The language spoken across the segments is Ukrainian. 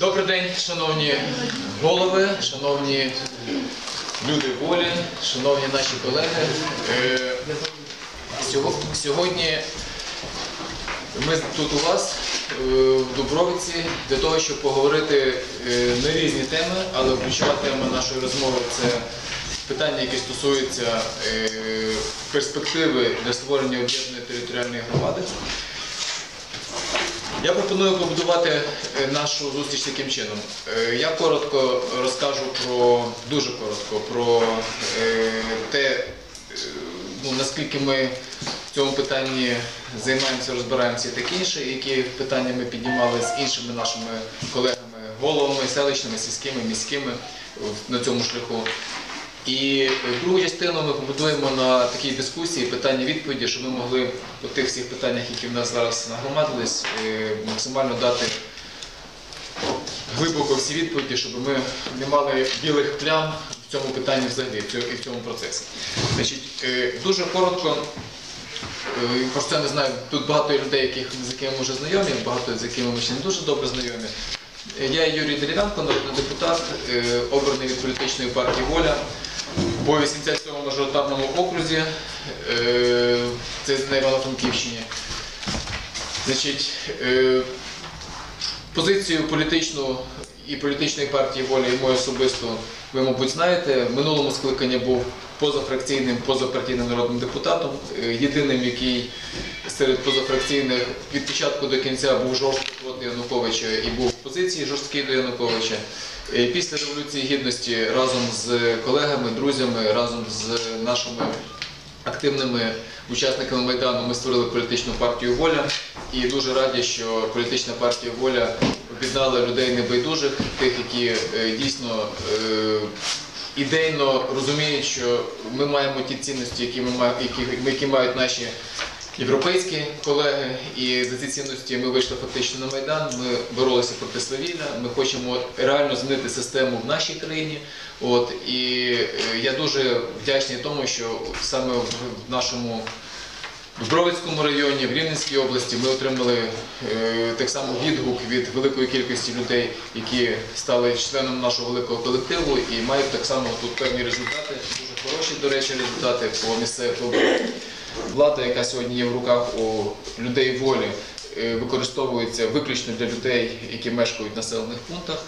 Добрий день, шановні голови, шановні люди волі, шановні наші колеги. Е, Сьогодні ми тут у вас е, в Дубровиці для того, щоб поговорити е, на різні теми, але ключова тема нашої розмови це питання, які стосуються перспективи для створення об'єднаної територіальної громади. Я пропоную побудувати е, нашу зустріч таким чином. Е, Я коротко розкажу про дуже коротко про е, те, ну, наскільки ми в цьому питанні займаємося, розбираємося і таке інше, які питання ми піднімали з іншими нашими колегами, головами, селищними, сільськими, міськими на цьому шляху. І другу частину ми побудуємо на такій дискусії, питання-відповіді, щоб ми могли по тих всіх питаннях, які в нас зараз нагромадились, е, максимально дати глибоко всі відповіді, щоб ми не мали білих плям в цьому питанні взагалі і в цьому процесі. Значить, е, дуже коротко, е, про це не знаю, тут багато людей, яких, з якими ми вже знайомі, багато з якими ми ще не дуже добре знайомі. Я Юрій Дерев'янко, народний депутат, обраний від політичної партії Воля по 87-му мажоритарному окрузі, е, це на Івано-Франківщині. Значить, е, позицію політичну і політичної партії воля і мою особисту ви, мабуть, знаєте. В минулому скликанні був позафракційним, позапартійним народним депутатом, е, єдиним, який серед позафракційних від початку до кінця був жорстко проти Януковича і був в позиції жорсткій до Януковича. Е, Після Революції Гідності разом з колегами, друзями, разом з нашими активними учасниками Майдану ми створили політичну партію Воля і дуже раді, що політична партія Воля об'єднала людей небайдужих, тих, які е, дійсно е, ідейно розуміють, що ми маємо ті цінності, які, ми які, які мають наші європейські колеги, і за ці цінності ми вийшли фактично на Майдан. Ми боролися проти свавілля. Ми хочемо реально змінити систему в нашій країні. От і е, я дуже вдячний тому, що саме в в нашому Дубровицькому районі, в Рівненській області ми отримали е, так само відгук від великої кількості людей, які стали членом нашого великого колективу і мають так само тут певні результати, дуже хороші, до речі, результати по місцевих виборах. Влада, яка сьогодні є в руках у людей волі, е, використовується виключно для людей, які мешкають в населених пунктах.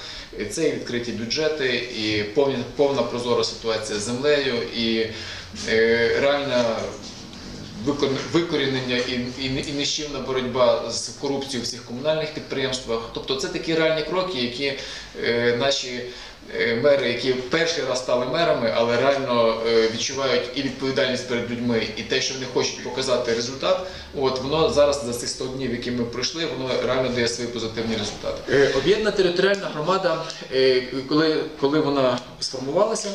Це і відкриті бюджети, і повні, повна прозора ситуація з землею, і е, реальна викорінення і, і, і нищівна боротьба з корупцією в всіх комунальних підприємствах. Тобто це такі реальні кроки, які е, наші мери, які перший раз стали мерами, але реально е, відчувають і відповідальність перед людьми, і те, що вони хочуть показати результат. От воно зараз за цих 100 днів, які ми пройшли, воно реально дає свої позитивні результати. Е, Об'єднана територіальна громада, е, коли, коли вона сформувалася.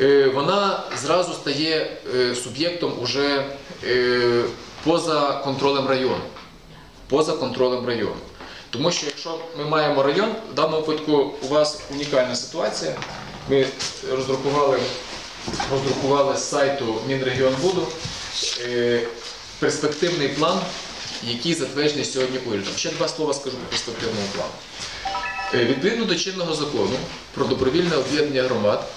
Е, вона зразу стає е, суб'єктом уже е, поза контролем району. Поза контролем району. Тому що якщо ми маємо район, в даному випадку у вас унікальна ситуація. Ми роздрукували, роздрукували з сайту Мінрегіонбуду е, перспективний план, який затверджений сьогодні урядом. Ще два слова скажу по перспективному плану. Е, Відповідно до чинного закону про добровільне об'єднання громад,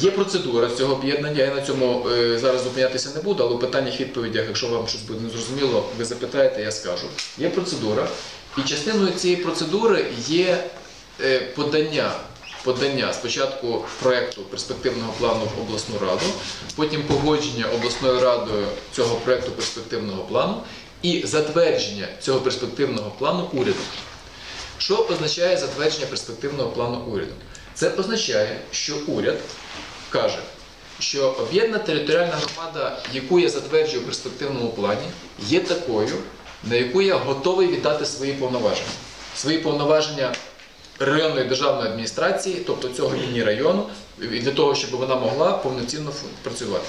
Є процедура цього об'єднання, я на цьому е, зараз зупинятися не буду, але у питаннях відповідях, якщо вам щось буде незрозуміло, ви запитаєте, я скажу. Є процедура, і частиною цієї процедури є е, подання. Подання спочатку проєкту перспективного плану в обласну раду, потім погодження обласною радою цього проєкту перспективного плану і затвердження цього перспективного плану урядом. Що означає затвердження перспективного плану уряду? Це означає, що уряд каже, що об'єднана територіальна громада, яку я затверджую в перспективному плані, є такою, на яку я готовий віддати свої повноваження. Свої повноваження районної державної адміністрації, тобто цього міні-району, для того, щоб вона могла повноцінно працювати.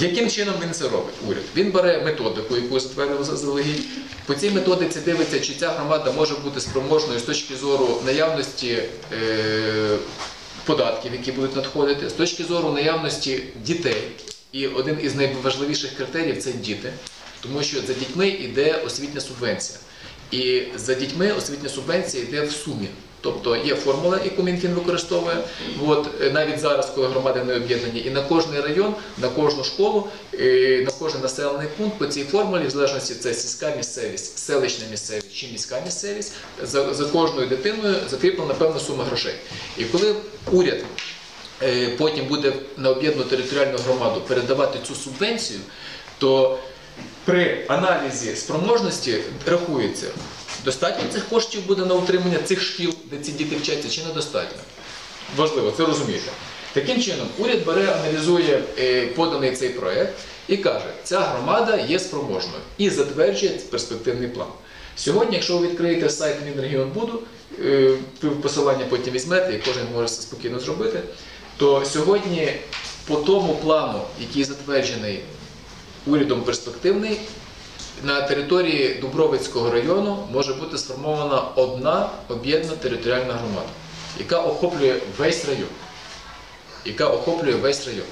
Яким чином він це робить? Уряд він бере методику, яку затвердив заздалегідь. По цій методиці дивиться, чи ця громада може бути спроможною з точки зору наявності е, податків, які будуть надходити, з точки зору наявності дітей. І один із найважливіших критеріїв це діти, тому що за дітьми йде освітня субвенція. І за дітьми освітня субвенція йде в сумі. Тобто є формула, яку Мінфін використовує. От, е, навіть зараз, коли громади не об'єднані, і на кожний район, на кожну школу, е, на кожен населений пункт по цій формулі, в залежності це сільська місцевість, селищна місцевість чи міська місцевість, за, за кожною дитиною закріплена певна сума грошей. І коли уряд е, потім буде на об'єднану територіальну громаду передавати цю субвенцію, то при аналізі спроможності рахується, достатньо цих коштів буде на утримання цих шкіл, де ці діти вчаться, чи недостатньо. Важливо, це розумієте. Таким чином, уряд бере, аналізує е, поданий цей проект і каже, ця громада є спроможною і затверджує перспективний план. Сьогодні, якщо ви відкриєте сайт Мінрегіонбуду, е, посилання потім візьмете, і кожен може це спокійно зробити, то сьогодні по тому плану, який затверджений урядом перспективний, на території Дубровицького району може бути сформована одна об'єднана територіальна громада, яка охоплює весь район. Яка охоплює весь район.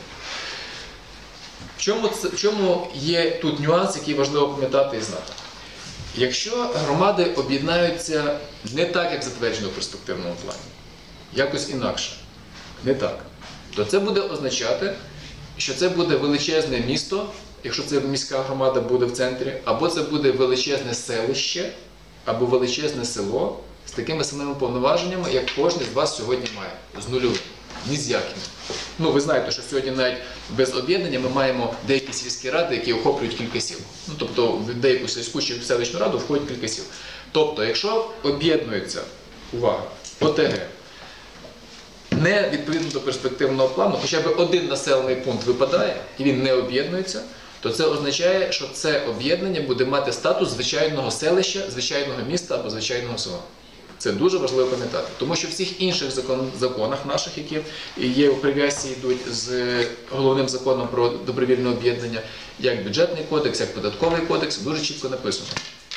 В чому, в чому є тут нюанс, який важливо пам'ятати і знати? Якщо громади об'єднаються не так, як затверджено в перспективному плані, якось інакше, не так, то це буде означати, що це буде величезне місто, якщо це міська громада буде в центрі, або це буде величезне селище, або величезне село з такими самими повноваженнями, як кожен з вас сьогодні має, з нульовим, ні з яким. Ну, ви знаєте, що сьогодні навіть без об'єднання ми маємо деякі сільські ради, які охоплюють кілька сіл. Ну, тобто в деяку сільську чи селищну раду входить кілька сіл. Тобто, якщо об'єднується, увага, ОТГ, не відповідно до перспективного плану, хоча б один населений пункт випадає і він не об'єднується, то це означає, що це об'єднання буде мати статус звичайного селища, звичайного міста або звичайного села. Це дуже важливо пам'ятати, тому що в всіх інших закон, законах наших, які є у прив'язці, йдуть з головним законом про добровільне об'єднання, як бюджетний кодекс, як податковий кодекс, дуже чітко написано.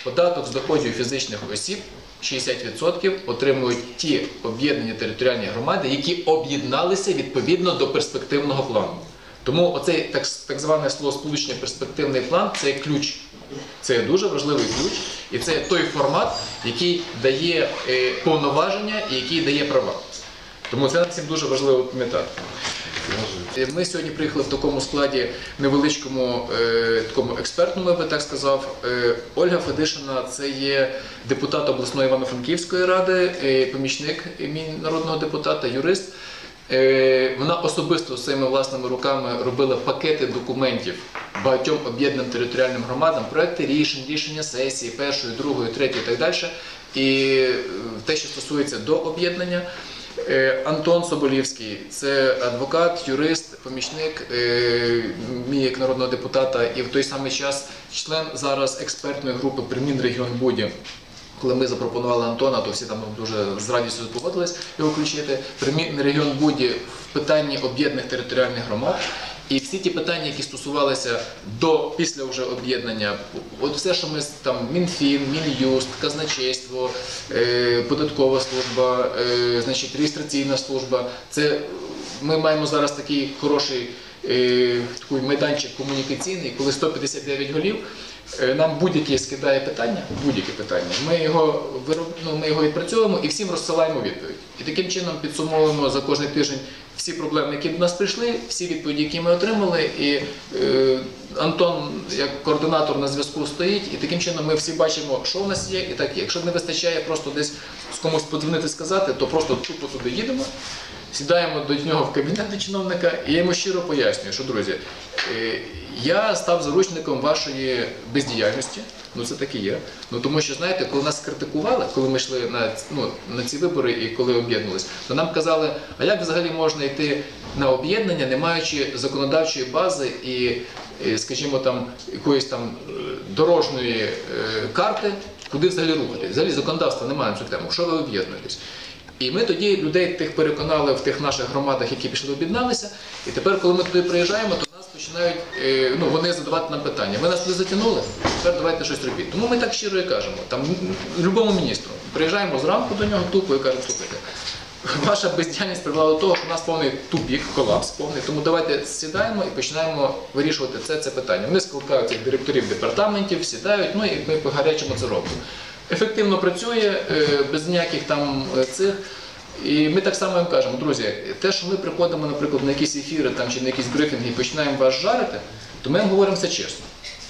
Податок з доходів фізичних осіб 60% отримують ті об'єднані територіальні громади, які об'єдналися відповідно до перспективного плану. Тому оцей так, так зване словосполучення перспективний план це ключ. Це дуже важливий ключ, і це той формат, який дає е, повноваження і який дає права. Тому це нам всім дуже важливо пам'ятати. Е, Ми сьогодні приїхали в такому складі невеличкому, е, такому експертному, я би так сказав. Ольга Федишина це є депутат обласної Івано-Франківської ради, помічник мій народного депутата, юрист. Е, Вона особисто своїми власними руками робила пакети документів багатьом об'єднаним територіальним громадам, проекти рішень, рішення сесії, першої, другої, третьої і так далі. І е, те, що стосується до об'єднання. Е, Антон Соболівський це адвокат, юрист, помічник мій як народного депутата і в той самий час член зараз експертної групи при Мінрегіонбуді. Коли ми запропонували Антона, то всі там дуже з радістю погодились його включити. При Мінрегіонбуді в питанні об'єднаних територіальних громад. І всі ті питання, які стосувалися до після вже об'єднання, от все, що ми там Мінфін, Мін'юст, казначейство, е, податкова служба, е, значить реєстраційна служба. Це ми маємо зараз такий хороший е, такий майданчик комунікаційний, коли 159 голів. Е, Нам будь-яке скидає питання, будь-яке питання. Ми його вироб... ну, ми його відпрацьовуємо і всім розсилаємо відповідь. І таким чином підсумовуємо за кожний тиждень всі проблеми, які до нас прийшли, всі відповіді, які ми отримали. І е, Антон, як координатор на зв'язку, стоїть, і таким чином ми всі бачимо, що у нас є, і так. Якщо не вистачає просто десь з комусь подзвонити, сказати, то просто тупо туди їдемо. Сідаємо до нього в кабінет до чиновника, і я йому щиро пояснюю, що друзі, е, я став заручником вашої бездіяльності. Ну це так і є. Ну тому що знаєте, коли нас критикували, коли ми йшли на, ну, на ці вибори і коли об'єднувалися, то нам казали, а як взагалі можна йти на об'єднання, не маючи законодавчої бази і, е, скажімо, там якоїсь там е, дорожньої карти, куди взагалі рухатись. Взагалі законодавства немає на цю тему. Що ви об'єднуєтесь? І ми тоді людей тих переконали в тих наших громадах, які пішли об'єдналися. І тепер, коли ми туди приїжджаємо, то нас починають е, ну, вони задавати нам питання. Ви нас туди затягнули, тепер давайте щось робіть. Тому ми так щиро і кажемо, там любому міністру. Приїжджаємо зранку до нього тупо і кажемо, слухайте. Ваша бездіяльність привела до того, що у нас повний тупік, колапс повний. Тому давайте сідаємо і починаємо вирішувати це, це питання. Вони скликають цих директорів департаментів, сідають, ну і ми по гарячому це робимо. Ефективно працює, е, без ніяких там е, цих. І ми так само їм кажемо, друзі, те, що ми приходимо, наприклад, на якісь ефіри там, чи на якісь брифінги і починаємо вас жарити, то ми їм говоримо це чесно.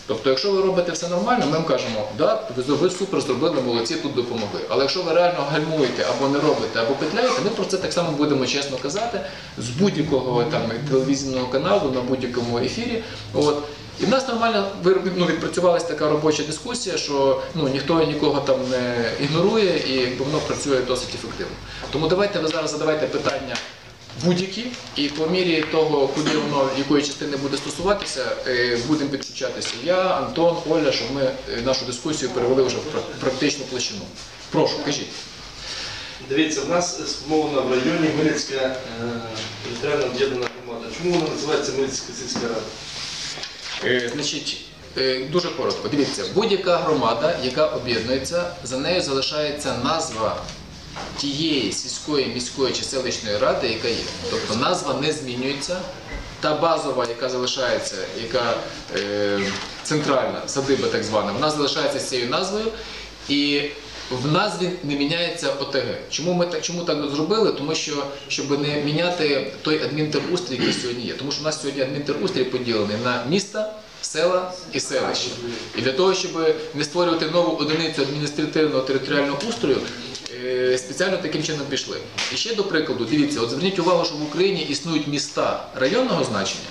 Тобто, якщо ви робите все нормально, ми вам кажемо, да, ви супер зробили, молодці, тут допомогли. Але якщо ви реально гальмуєте або не робите, або петляєте, ми про це так само будемо чесно казати з будь-якого там телевізійного каналу на будь-якому ефірі. От. І в нас нормально ну, відпрацювалася така робоча дискусія, що ну, ніхто нікого там не ігнорує і якби воно працює досить ефективно. Тому давайте ви зараз задавайте питання будь-які, і по мірі того, куди воно якої частини буде стосуватися, е, будемо підключатися. Я, Антон, Оля, щоб ми е, нашу дискусію перевели вже в практичну площину. Прошу, кажіть. Дивіться, в нас сформована в районі Милицька е, територіальна об'єднана громада. Чому вона називається Милицька сільська рада? Е, Значить, е, дуже коротко. Дивіться, будь-яка громада, яка об'єднується, за нею залишається назва тієї сільської, міської чи селищної ради, яка є. Тобто назва не змінюється. Та базова, яка залишається, яка е, центральна садиба, так звана, вона залишається цією назвою. І в назві не міняється ОТГ. Чому ми так чому так зробили? Тому що щоб не міняти той адмінтерустрій, який сьогодні є. Тому що у нас сьогодні адмінтерустрій поділений на міста, села і селища. І для того, щоб не створювати нову одиницю адміністративного територіального устрою, е, спеціально таким чином пішли. І ще до прикладу, дивіться, от зверніть увагу, що в Україні існують міста районного значення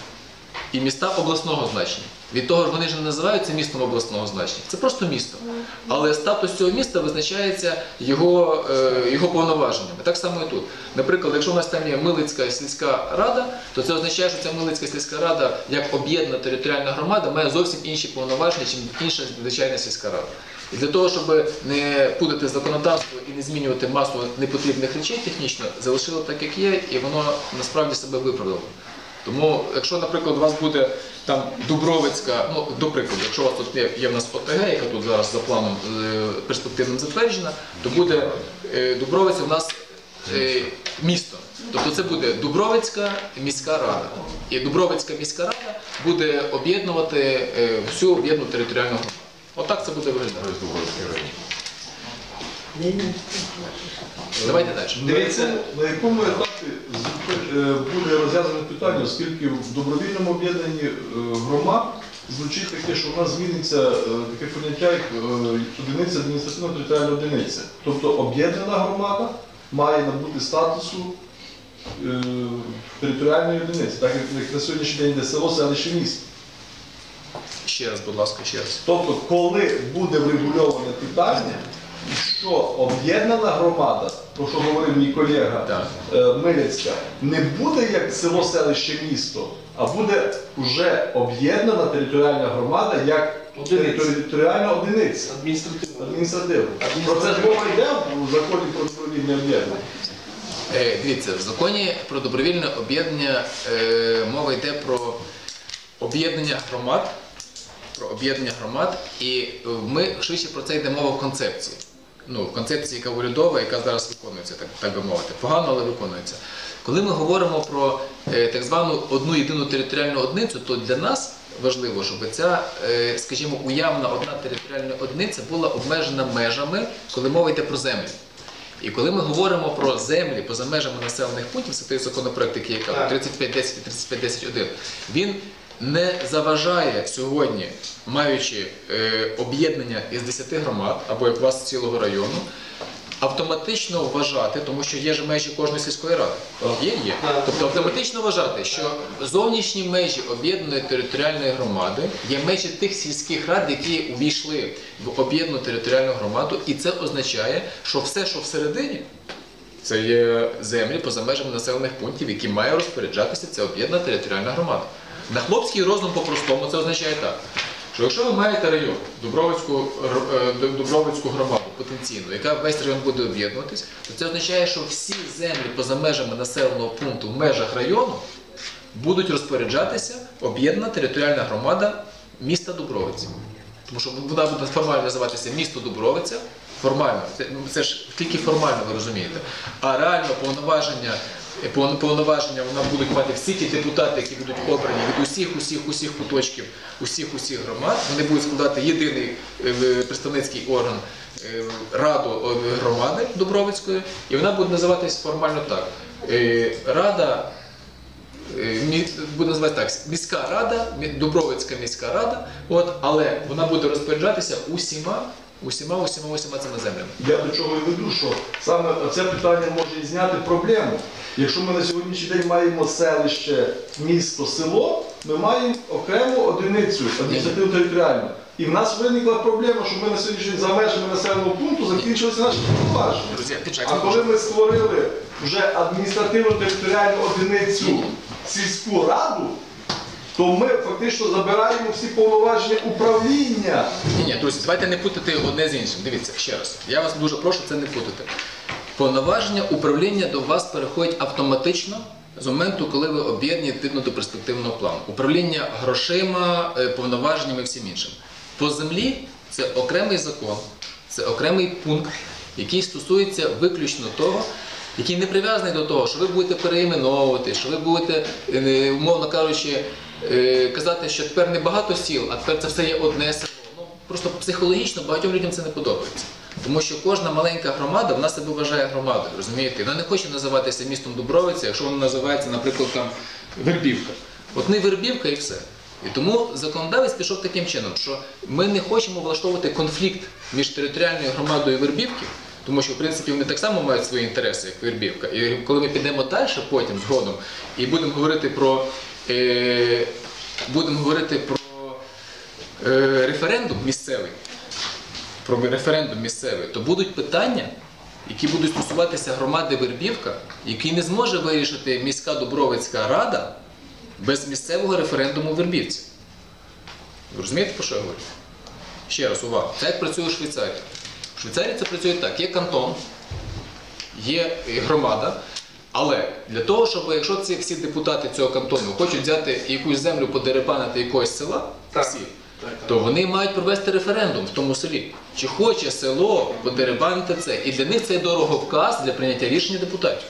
і міста обласного значення. Від того ж вони ж не називаються містом обласного значення. Це просто місто. Але статус цього міста визначається його, е, його повноваженнями. Так само і тут. Наприклад, якщо у нас там є Милицька сільська рада, то це означає, що ця Милицька сільська рада, як об'єднана територіальна громада, має зовсім інші повноваження, ніж інша звичайна сільська рада. І для того, щоб не путати законодавство і не змінювати масу непотрібних речей технічно, залишили так, як є, і воно насправді себе виправдало. Тому, якщо, наприклад, у вас буде там Дубровицька, ну до прикладу, якщо у вас тут є, є в нас ОТГ, яка тут зараз за планом е, перспективним затверджена, то буде е, Дубровиця в нас е, місто. Тобто це буде Дубровицька міська рада. І Дубровицька міська рада буде об'єднувати е, всю об'єднану територіальну громаду. Отак це буде виглядати. Давайте далі. Дивіться, на якому етапі е, буде розв'язане питання, оскільки в добровільному об'єднанні е, громад звучить таке, що в нас зміниться е, таке поняття, як одиниця адміністративно-територіальна одиниця. Тобто об'єднана громада має набути статусу територіальної одиниці, так як- як на сьогоднішній день йде село, селище, місто. Ще раз, будь ласка, ще раз. Тобто, коли буде врегульоване питання, що об'єднана громада, про що говорив мій колега е, не буде як село, селище, місто, а буде вже об'єднана територіальна громада як територіальна одиниця. Адміністративна. Адміністративна. Про це ж мова йде в законі про добровільне об'єднання. Е, Дивіться, в законі про добровільне об'єднання е, мова йде про об'єднання громад, про об'єднання громад, і ми швидше про це йде мова в концепції. Ну, в концепції, яка урядова, яка зараз виконується, так, так би мовити. Погано, але виконується. Коли ми говоримо про е, так звану одну єдину територіальну одиницю, то для нас важливо, щоб ця, е, скажімо, уявна одна територіальна одиниця була обмежена межами, коли мова йде про землю. І коли ми говоримо про землі поза межами населених пунктів, це той законопроект, який я кажу, Так. 3510 і 3510.1, він не заважає сьогодні, маючи е, об'єднання із 10 громад або як вас цілого району, автоматично вважати, тому що є ж межі кожної сільської ради. Є, є. Тобто автоматично вважати, що зовнішні межі об'єднаної територіальної громади є межі тих сільських рад, які увійшли в об'єднану територіальну громаду, і це означає, що все, що всередині, це є землі поза межами населених пунктів, які має розпоряджатися ця об'єднана територіальна громада. На хлопський розум по-простому це означає так. Що якщо ви маєте район, Дубровицьку, е, Дубровицьку громаду потенційну, яка весь район буде об'єднуватись, то це означає, що всі землі поза межами населеного пункту в межах району будуть розпоряджатися об'єднана територіальна громада міста Дубровиці. Тому що вона буде формально називатися місто Дубровиця. Формально, це, ну, це ж тільки формально ви розумієте. А реально повноваження пов- повноваження вона будуть мати всі ті депутати, які будуть обрані від усіх, усіх, усіх куточків, усіх, усіх громад. Вони будуть складати єдиний е, представницький орган е, раду е, громади Дубровицької, і вона буде називатись формально так. Рада буде називатися так, міська рада, Дубровицька міська рада, от, але вона буде розпоряджатися усіма, усіма, усіма, усіма цими землями. Я до чого і веду, що саме це питання може і зняти проблему. Якщо ми на сьогоднішній день маємо селище, місто, село, ми маємо окрему одиницю адміністративно територіальну. І в нас виникла проблема, що ми на сьогоднішній день за межами населеного пункту закінчилися наші повноваження. А коли ми створили вже адміністративно-територіальну одиницю сільську раду, то ми фактично забираємо всі повноваження управління. Ні, ні, друзі, давайте не путати одне з іншим. Дивіться, ще раз. Я вас дуже прошу це не путати. Повноваження управління до вас переходять автоматично з моменту, коли ви об'єднані відповідно до перспективного плану. Управління грошима, е, повноваженнями і всім іншим. По землі це окремий закон, це окремий пункт, який стосується виключно того, який не прив'язаний до того, що ви будете переіменовувати, що ви будете, е, умовно кажучи, казати, що тепер не багато сіл, а тепер це все є одне село. Ну просто психологічно багатьом людям це не подобається. Тому що кожна маленька громада вона себе вважає громадою, розумієте? Вона не хоче називатися містом Дубровиця, якщо вона називається, наприклад, там Вербівка. От не Вербівка і все. І тому законодавець пішов таким чином, що ми не хочемо влаштовувати конфлікт між територіальною громадою Вербівки, тому що в принципі вони так само мають свої інтереси, як Вербівка. І коли ми підемо далі, потім згодом, і будемо говорити про е, будемо говорити про е, референдум місцевий, про референдум місцевий, то будуть питання, які будуть стосуватися громади Вербівка, які не зможе вирішити міська Дубровицька рада без місцевого референдуму Вербівці. Ви розумієте, про що я говорю? Ще раз увага. Це як працює в Швейцарії. В Швейцарії це працює так: є кантон, є е, громада. Але для того, щоб якщо ці всі депутати цього кантону хочуть взяти якусь землю подерепанити якогось села, Так. всі, Так, так. то вони мають провести референдум в тому селі. Чи хоче село подеребанити це? І для них це дороговказ для прийняття рішення депутатів.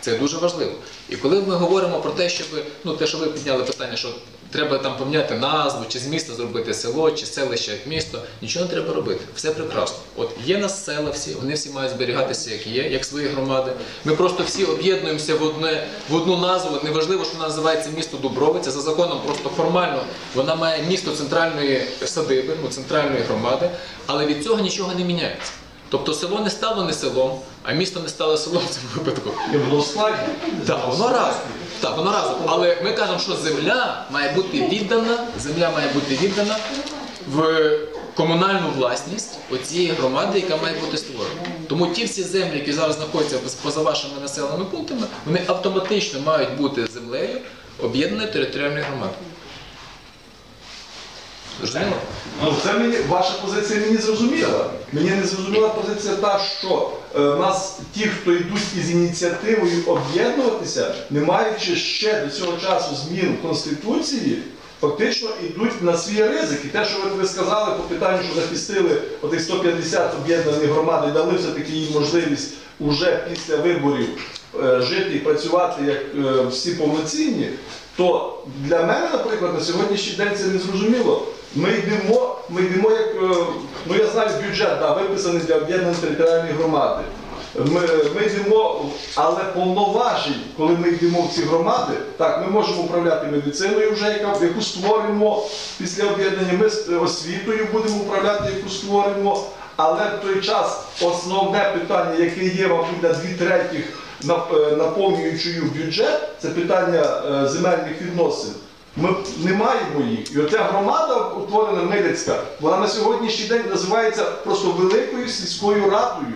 Це дуже важливо. І коли ми говоримо про те, щоб ну те, що ви підняли питання, що треба там поміняти назву, чи з міста зробити село, чи селище як місто, нічого не треба робити. Все прекрасно. От є нас села всі, вони всі мають зберігатися, як є, як свої громади. Ми просто всі об'єднуємося в одне в одну назву. Неважливо, що вона називається місто Дубровиця. За законом просто формально вона має місто центральної садиби, ну, центральної громади, але від цього нічого не міняється. Тобто село не стало не селом, а місто не стало селом в цьому випадку. І було складно. Так, воно разом. Так, воно разом. Але ми кажемо, що земля має бути віддана, земля має бути віддана в комунальну власність оцієї громади, яка має бути створена. Тому ті всі землі, які зараз знаходяться поза вашими населеними пунктами, вони автоматично мають бути землею об'єднаної територіальної громади. Зрозуміло? Ну, це мені ваша позиція мені зрозуміла. Мені не зрозуміла позиція та, що е, нас ті, хто йдуть із ініціативою об'єднуватися, не маючи ще до цього часу змін в Конституції, фактично йдуть на свій ризик. І те, що ви, ви сказали по питанню, що захистили отих 150 об'єднаних громад і дали все-таки їм можливість уже після виборів е, жити і працювати як е, всі повноцінні, то для мене, наприклад, на сьогоднішній день це не зрозуміло. Ми йдемо, ми йдемо як, е, ну я знаю, бюджет да, виписаний для об'єднаної територіальної громади. Ми, ми йдемо, але повноважень, коли ми йдемо в ці громади, так, ми можемо управляти медициною вже, яка, яку створимо після об'єднання, ми з освітою будемо управляти, яку створимо. Але в той час основне питання, яке є, мабуть, на дві третіх е, наповнюючою бюджет, це питання е, земельних відносин. Ми не маємо їх. І оця громада утворена Милицька, вона на сьогоднішній день називається просто великою сільською радою.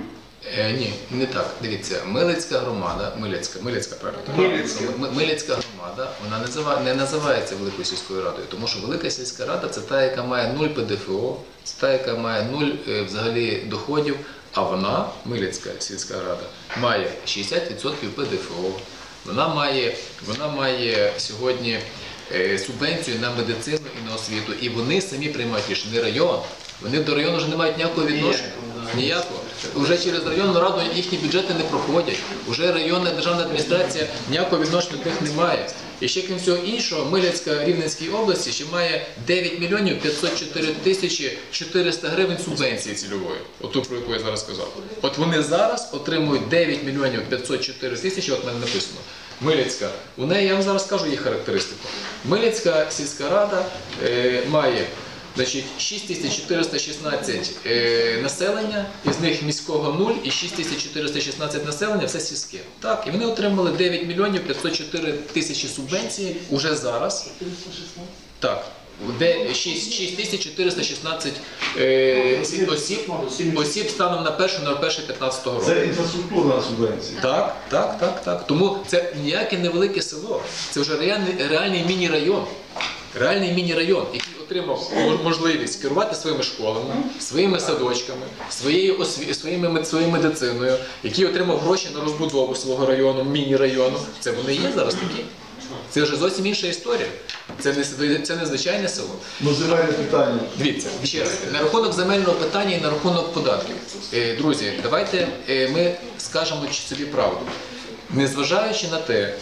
Е, ні, не так. Дивіться, Милицька громада, Милицька, Милицька, правильно? так? Милицька. М- Милицька громада, вона не, назива- не називається Великою сільською радою, тому що Велика сільська рада це та, яка має нуль ПДФО, це та, яка має нуль е, взагалі доходів, а вона, Милицька сільська рада, має 60% ПДФО. Вона має, вона має сьогодні субвенцію на медицину і на освіту, і вони самі приймають рішення, не район. Вони до району вже не мають ніякого відношення. Ніякого. Вже через районну раду їхні бюджети не проходять. Вже районна державна адміністрація ніякого відношення до них не має. І ще крім всього іншого, Милянська Рівненській області ще має 9 мільйонів 504 тисячі 400 гривень субвенції цільової, оту про яку я зараз сказав. От вони зараз отримують 9 мільйонів 504 тисячі, от мене написано. Милицька. У неї я вам зараз скажу її характеристику. Милицька сільська рада е, має значить, 6416 е, населення, із них міського 0 і 6416 населення все сільське. Так, і вони отримали 9 мільйонів 504 тисячі субвенції уже зараз. Так. Де 6416 е, осіб, осіб станом на 1 на 1 15 року. Це інфраструктурна субвенція. Так, так, так, так. Тому це ніяке невелике село. Це вже реальний, реальний міні-район. Реальний міні-район, який отримав можливість керувати своїми школами, своїми садочками, своєю осві... своїми, своєю медициною, який отримав гроші на розбудову свого району, міні-району. Це вони є зараз такі. Це вже зовсім інша історія. Це не, це не звичайне село. Ну, земельне питання. Дивіться, ще раз, на рахунок земельного питання і на рахунок податків. Е, Друзі, давайте е, ми скажемо собі правду. Незважаючи на те,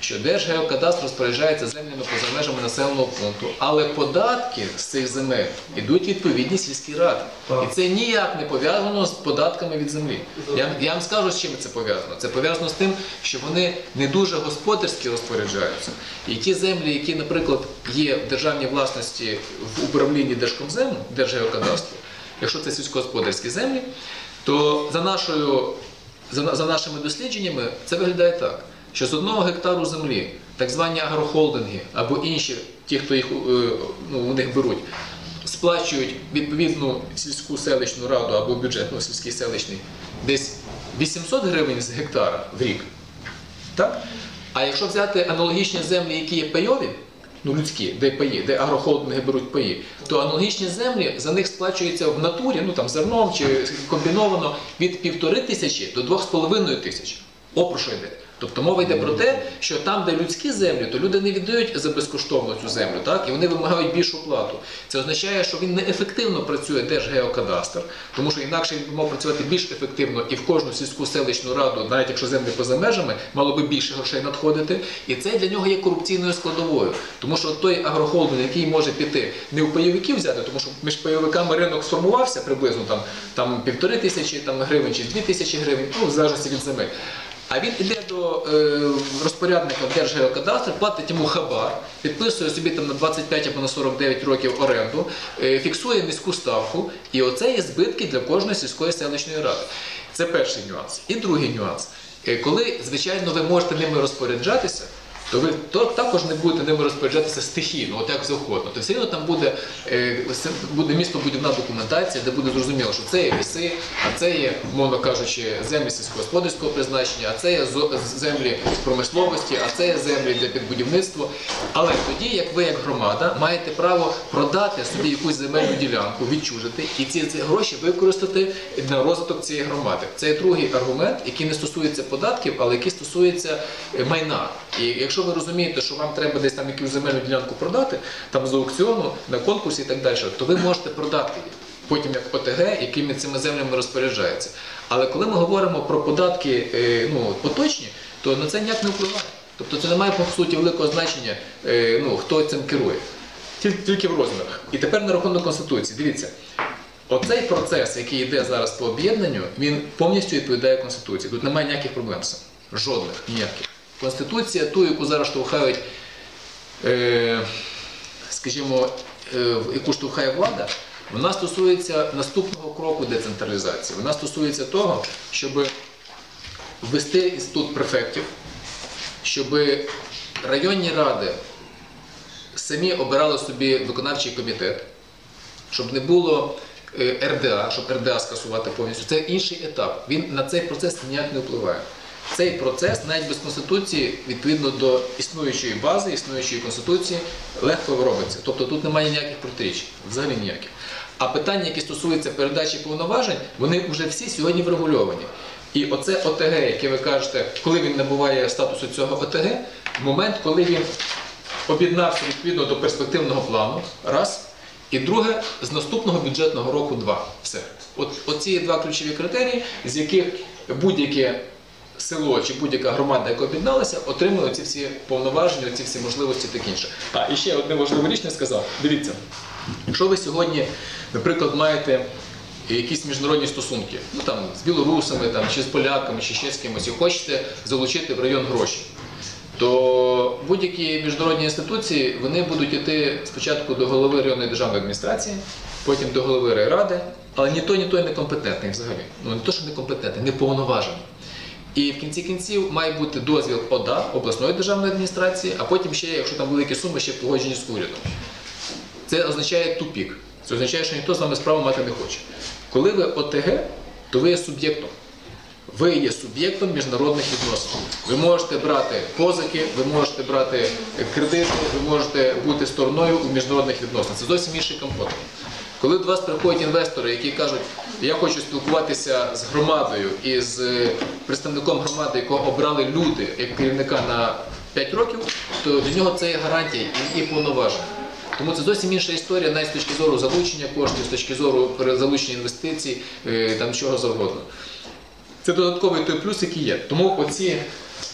що Держгеокадастр розпоряджається землями поза межами населеного пункту, але податки з цих земель йдуть відповідні сільські ради. І це ніяк не пов'язано з податками від землі. Я, я вам скажу, з чим це пов'язано. Це пов'язано з тим, що вони не дуже господарськи розпоряджаються. І ті землі, які, наприклад, є в державній власності в управлінні Держкомзему, Держгеокадастру, якщо це сільськогосподарські землі, то за нашою за, за нашими дослідженнями це виглядає так, що з одного гектару землі так звані агрохолдинги або інші, ті, хто їх е, ну, у них беруть, сплачують відповідну сільську селищну раду або бюджет, ну, сільський селищний, десь 800 гривень з гектара в рік. Так? А якщо взяти аналогічні землі, які є пайові, ну людські, де паї, де агрохолдинги беруть паї, то аналогічні землі за них сплачується в натурі, ну там зерном чи комбіновано від півтори тисячі до двох з половиною тисяч. О, про що йде? Тобто мова йде про те, що там, де людські землі, то люди не віддають за безкоштовно цю землю, так? і вони вимагають більшу плату. Це означає, що він неефективно працює Держгеокадастр, тому що інакше він мав працювати більш ефективно і в кожну сільську селищну раду, навіть якщо землі поза межами, мало би більше грошей надходити. І це для нього є корупційною складовою. Тому що той агрохолдинг, який може піти не у пайовиків взяти, тому що між пайовиками ринок сформувався приблизно там, там півтори тисячі там, гривень чи дві тисячі гривень, ну, в залежності від земель. А він іде до е, розпорядника Держгеокадастру, платить йому хабар, підписує собі там на 25 або на 49 років оренду, е, фіксує низьку ставку, і оце є збитки для кожної сільської селищної ради. Це перший нюанс. І другий нюанс. Е, Коли, звичайно, ви можете ними розпоряджатися, то ви то, також не будете ними розпоряджатися стихійно, от як завгодно. То все одно там буде, е, буде містобудівна документація, де буде зрозуміло, що це є ліси, а це є, мовно кажучи, землі сільськогосподарського призначення, а це є землі промисловості, а це є землі для підбудівництва. Але тоді, як ви, як громада, маєте право продати собі якусь земельну ділянку, відчужити і ці, ці гроші використати на розвиток цієї громади. Це є другий аргумент, який не стосується податків, але який стосується е, майна. І якщо ви розумієте, що вам треба десь там якусь земельну ділянку продати, там з аукціону, на конкурсі і так далі, то ви можете продати її. Потім як ОТГ, якими цими землями розпоряджається. Але коли ми говоримо про податки е, ну, поточні, то на це ніяк не впливає. Тобто це не має по суті великого значення, е, ну, хто цим керує. Тільки в розмірах. І тепер на рахунок Конституції. Дивіться, оцей процес, який йде зараз по об'єднанню, він повністю відповідає Конституції. Тут немає ніяких проблем. Жодних, ніяких. Конституція, ту, яку зараз штовхають, е, скажімо, е, яку штовхає влада, вона стосується наступного кроку децентралізації. Вона стосується того, щоб ввести інститут префектів, щоб районні ради самі обирали собі виконавчий комітет, щоб не було е, РДА, щоб РДА скасувати повністю. Це інший етап. Він на цей процес ніяк не впливає. Цей процес навіть без конституції, відповідно до існуючої бази, існуючої конституції, легко робиться. Тобто тут немає ніяких протиріч, взагалі ніяких. А питання, які стосуються передачі повноважень, вони вже всі сьогодні врегульовані. І оце ОТГ, яке ви кажете, коли він набуває статусу цього ОТГ, момент, коли він об'єднався відповідно до перспективного плану, раз, І друге, з наступного бюджетного року два. Все. От, оці два ключові критерії, з яких будь-яке село чи будь-яка громада, яка об'єдналася, отримує ці всі повноваження, ці всі можливості таке інше. А і ще одне важливу річ не сказав. Дивіться, якщо ви сьогодні, наприклад, маєте якісь міжнародні стосунки, ну там з білорусами, там чи з поляками, чи ще з кимось, і хочете залучити в район гроші, то будь-які міжнародні інституції вони будуть йти спочатку до голови районної державної адміністрації, потім до голови райради, але ні той, ні той не компетентний взагалі. Ну не то, що не компетентний, не повноважений. І в кінці кінців має бути дозвіл ОДА, обласної державної адміністрації, а потім ще, якщо там великі суми, ще погоджені з урядом. Це означає тупік. Це означає, що ніхто з нами справу мати не хоче. Коли ви ОТГ, то ви є суб'єктом. Ви є суб'єктом міжнародних відносин. Ви можете брати позики, ви можете брати кредити, ви можете бути стороною у міжнародних відносинах. Це зовсім інший компот. Коли до вас приходять інвестори, які кажуть, я хочу спілкуватися з громадою і з е, представником громади, якого обрали люди як керівника на 5 років, то для нього це є гарантія і, повноваження. Тому це зовсім інша історія, навіть з точки зору залучення коштів, з точки зору залучення інвестицій, е, там чого завгодно. Це додатковий той плюс, який є. Тому оці,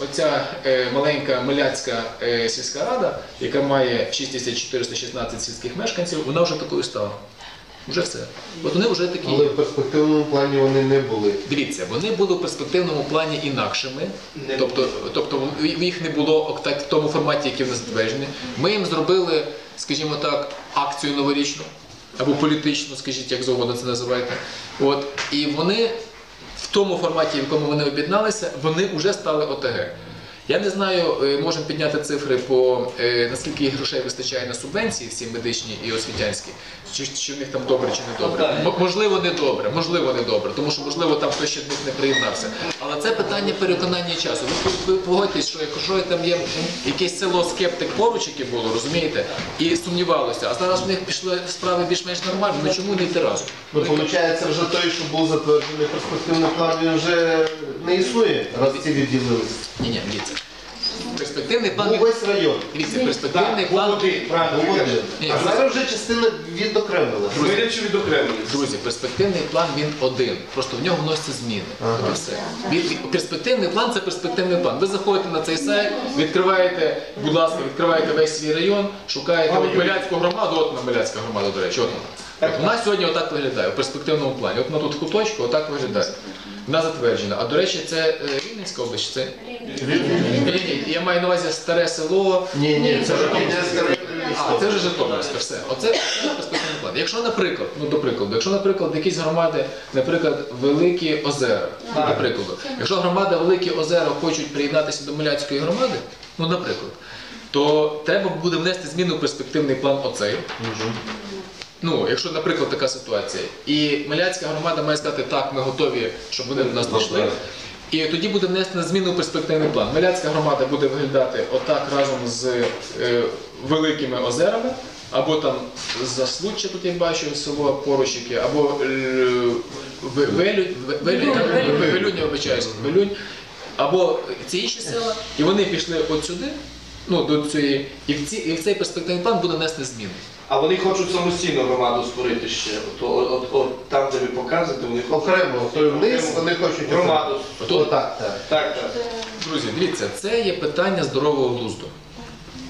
оця е, маленька Миляцька сільська рада, яка має 6416 сільських мешканців, вона вже такою стала. Вже все. От вони вже такі. Але в перспективному плані вони не були. Дивіться, вони були в перспективному плані інакшими, Не тобто, тобто їх не було так, в тому форматі, який в нас затверджений. Ми їм зробили, скажімо так, акцію новорічну або політичну, скажіть, як завгодно це називаєте. От, і вони в тому форматі, в якому вони об'єдналися, вони вже стали ОТГ. Я не знаю, е, можемо підняти цифри по е, наскільки грошей вистачає на субвенції, всі медичні і освітянські, чи, чи в них там добре, чи не добре. М- можливо, не добре, можливо, не добре, тому що можливо там хтось ще до них не приєднався. Але це питання переконання часу. Ви, ви погодьтесь, що якщо там є якесь село скептик поруч, яке було, розумієте, і сумнівалося, а зараз в них пішли справи більш-менш нормально. Ну чому не йти разом? Ну, виходить, вже той, що був затверджений перспективний план, він вже не існує, раз ці відділилися. Ні, ні, дивіться. Перспективний план. Був весь район. Дивіться, перспективний план. Ні, А зараз вже частина відокремилася. Вирячи відокремлені. Друзі, перспективний план він один. Просто в нього вносяться зміни. Ага. От і все. Він- він- перспективний план це перспективний план. Ви заходите на цей сайт, відкриваєте, будь ласка, відкриваєте весь свій район, шукаєте от Миляцьку громаду, от вона Миляцька громада, до речі, от вона. От вона сьогодні отак виглядає, у перспективному плані. От вона тут куточку, отак виглядає. Вона затверджена. А до речі, це е, Рівненська область, це? Я маю на увазі старе село. Ні, ні, це вже А, це вже Житомирська, все. Оце, перспективний план. Якщо, наприклад, ну до прикладу, якщо, наприклад, якісь громади, наприклад, Великі Озера, ну, до прикладу, якщо громада Великі Озера хочуть приєднатися до Миляцької громади, ну, наприклад, то треба буде внести зміну в перспективний план оцей. Ну, якщо, наприклад, така ситуація. І Миляцька громада має сказати, так, ми готові, щоб вони до нас дійшли. І тоді буде внесена зміна у перспективний план. Миляцька громада буде виглядати отак разом з е, великими озерами, або там Заслуччя, тут я бачу село поруч яке, або е, Велюнь, вибачаюсь, Велюнь, або ці інші села, і вони пішли от сюди, ну, до цієї, і в, ці, і в цей перспективний план буде внесені зміни. А вони хочуть самостійну громаду створити ще. От, от, от, от там, де ви показуєте, вони хочуть Окремо, той вниз, вони хочуть громаду. Отак, так. Так, так. Друзі, дивіться, це є питання здорового глузду.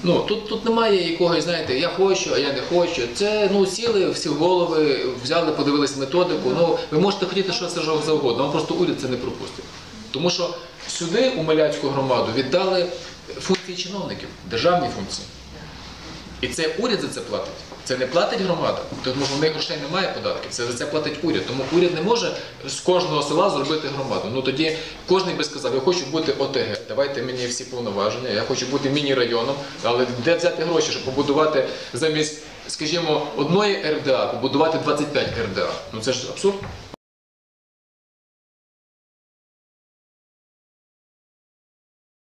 Ну, тут, тут немає якогось, знаєте, я хочу, а я не хочу. Це ну, сіли всі голови, взяли, подивились методику. Ну, ви можете хотіти, що це завгодно, вам просто уряд це не пропустить. Тому що сюди, у Маляцьку громаду, віддали функції чиновників, державні функції. І це уряд за це платить. Це не платить громада, тому що в них грошей немає податків, це за це платить уряд. Тому уряд не може з кожного села зробити громаду. Ну тоді кожен би сказав, я хочу бути ОТГ, давайте мені всі повноваження, я хочу бути міні-районом, але де взяти гроші, щоб побудувати замість, скажімо, одної РДА, побудувати 25 РДА. Ну це ж абсурд.